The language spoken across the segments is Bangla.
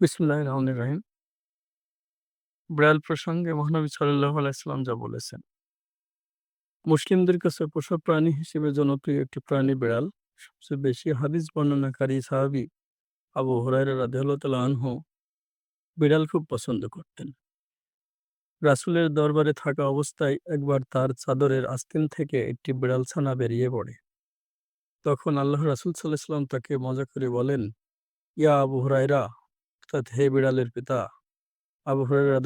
রহিম। বিড়াল প্রসঙ্গে মহানবী সাল্লাল্লাহু আলাইহি যা বলেছেন। মুসলিমদের কাছে পোষা প্রাণী হিসেবে জনপ্রিয় একটি প্রাণী বিড়াল। সবচেয়ে বেশি হাদিস বর্ণনাকারী সাহাবী আবু রাদিয়াল্লাহু তাআলা আনহু বিড়াল খুব পছন্দ করতেন। রাসূলের দরবারে থাকা অবস্থায় একবার তার চাদরের আস্তিন থেকে একটি বিড়াল ছানা বেরিয়ে পড়ে। তখন আল্লাহ রাসুল আলাইহি সাল্লাম তাকে মজা করে বলেন, ইয়া আবু হুরায়রা অর্থাৎ হে বিড়ালের পিতা। আবু হুরায়রা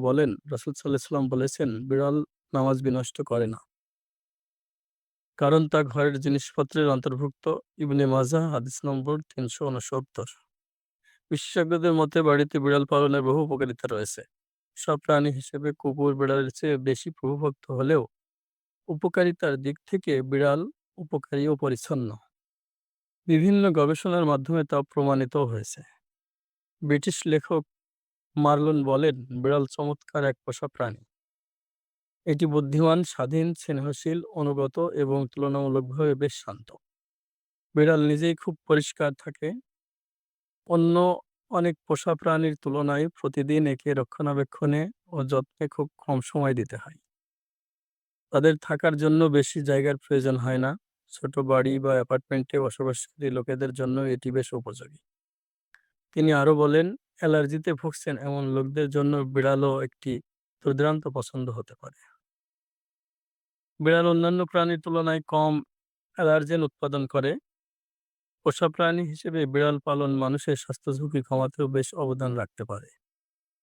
বলেন, রাসূল সাল্লাম বলেছেন, বিড়াল নামাজ বিনষ্ট করে না। কারণ তা ঘরের জিনিসপত্রের অন্তর্ভুক্ত। ইবনে মাজাহ হাদিস নম্বর ৩৬৯। বিশেষজ্ঞদের মতে বাড়িতে বিড়াল পালনের বহু উপকারিতা রয়েছে। সব প্রাণী হিসেবে কুকুর বিড়ালের চেয়ে বেশি প্রভুভক্ত হলেও উপকারিতার দিক থেকে বিড়াল উপকারী ও পরিচ্ছন্ন। বিভিন্ন গবেষণার মাধ্যমে তা প্রমাণিত হয়েছে। ব্রিটিশ লেখক মার্লন বলেন, বিড়াল চমৎকার এক পোষা প্রাণী। এটি বুদ্ধিমান, স্বাধীন, স্নেহশীল, অনুগত এবং তুলনামূলকভাবে বেশ শান্ত। বিড়াল নিজেই খুব পরিষ্কার থাকে। অন্য অনেক পোষা প্রাণীর তুলনায় প্রতিদিন একে রক্ষণাবেক্ষণে ও যত্নে খুব কম সময় দিতে হয়। তাদের থাকার জন্য বেশি জায়গার প্রয়োজন হয় না। ছোট বাড়ি বা অ্যাপার্টমেন্টে বসবাসকারী লোকেদের জন্য এটি বেশ উপযোগী। তিনি আরও বলেন, অ্যালার্জিতে ভুগছেন এমন লোকদের জন্য বিড়ালও একটি দুর্দান্ত পছন্দ হতে পারে। বিড়াল অন্যান্য প্রাণীর তুলনায় কম অ্যালার্জেন উৎপাদন করে। পোষা প্রাণী হিসেবে বিড়াল পালন মানুষের স্বাস্থ্য ঝুঁকি কমাতেও বেশ অবদান রাখতে পারে।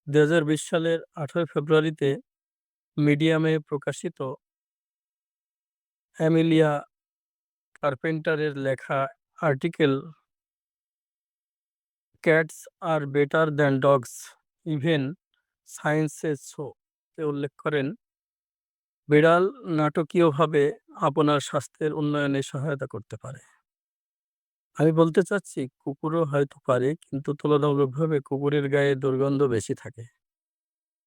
২০২০ সালের ১৮ ফেব্রুয়ারিতে মিডিয়ামে প্রকাশিত অ্যামেলিয়া কার্পেন্টারের লেখা article cats are better than dogs even science says so তে উল্লেখ করেন, বিড়াল নাটকীয়ভাবে আপনার স্বাস্থ্যের উন্নয়নে সহায়তা করতে পারে। আমি বলতে চাচ্ছি কুকুরও হয়তো পারে কিন্তু তুলনামূলকভাবে কুকুরের গায়ে দুর্গন্ধ বেশি থাকে।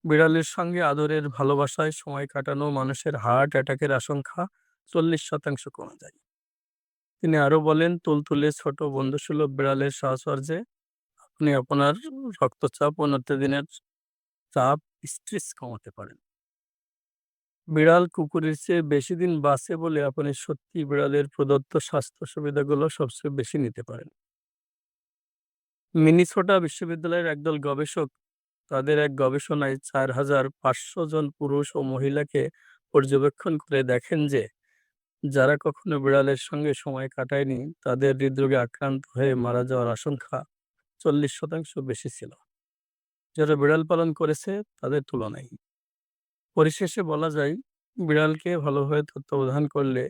বিড়ালের সঙ্গে আদরের ভালোবাসায় সময় কাটানো মানুষের হার্ট অ্যাটাকের আশঙ্কা ৪০% কমে যায়। তিনি আরও বলেন, তুলতুলে ছোট বন্ধুসুলভ বিড়ালের সাহচর্যে আপনি আপনার রক্তচাপ ও নিত্যদিনের চাপ, স্ট্রেস কমাতে পারেন। বিড়াল কুকুরের চেয়ে বেশি দিন বাঁচে বলে আপনি সত্যিই বিড়ালের প্রদত্ত স্বাস্থ্য সুবিধাগুলো সবচেয়ে বেশি নিতে পারেন। মিনেসোটা বিশ্ববিদ্যালয়ের একদল গবেষক তাদের এক গবেষণায় ৪৫০০ জন পুরুষ ও মহিলাকে পর্যবেক্ষণ করে দেখেন যে, যারা কখনো বিড়ালের সঙ্গে সময় কাটায়নি তাদের হৃদরোগে আক্রান্ত হয়ে মারা যাওয়ার আশঙ্কা ৪০% বেশি ছিল। যারা বিড়াল পালন করেছে তাদের তুলনায়। পরিশেষে বলা যায়, বিড়ালকে ভালোভাবে তত্ত্বাবধান করলে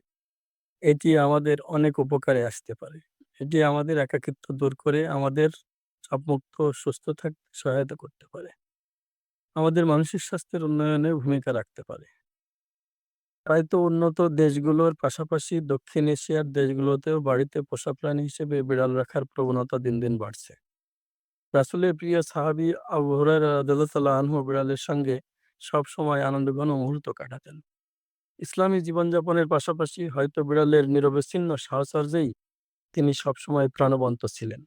এটি আমাদের অনেক উপকারে আসতে পারে। এটি আমাদের একাকিত্ব দূর করে আমাদের চাপমুক্ত সুস্থ থাকতে সহায়তা করতে পারে। আমাদের মানসিক স্বাস্থ্যের উন্নয়নে ভূমিকা রাখতে পারে। তাই তো উন্নত দেশগুলোর পাশাপাশি দক্ষিণ এশিয়ার দেশগুলোতেও বাড়িতে পোষা প্রাণী হিসেবে বিড়াল রাখার প্রবণতা দিন, দিন বাড়ছে। রাসূলের প্রিয় সাহাবি আবু তাআলা আনহু বিড়ালের সঙ্গে সবসময় আনন্দঘন মুহূর্ত কাটাতেন। ইসলামী জীবনযাপনের পাশাপাশি হয়তো বিড়ালের নিরবচ্ছিন্ন সাহচর্যেই তিনি সবসময় প্রাণবন্ত ছিলেন।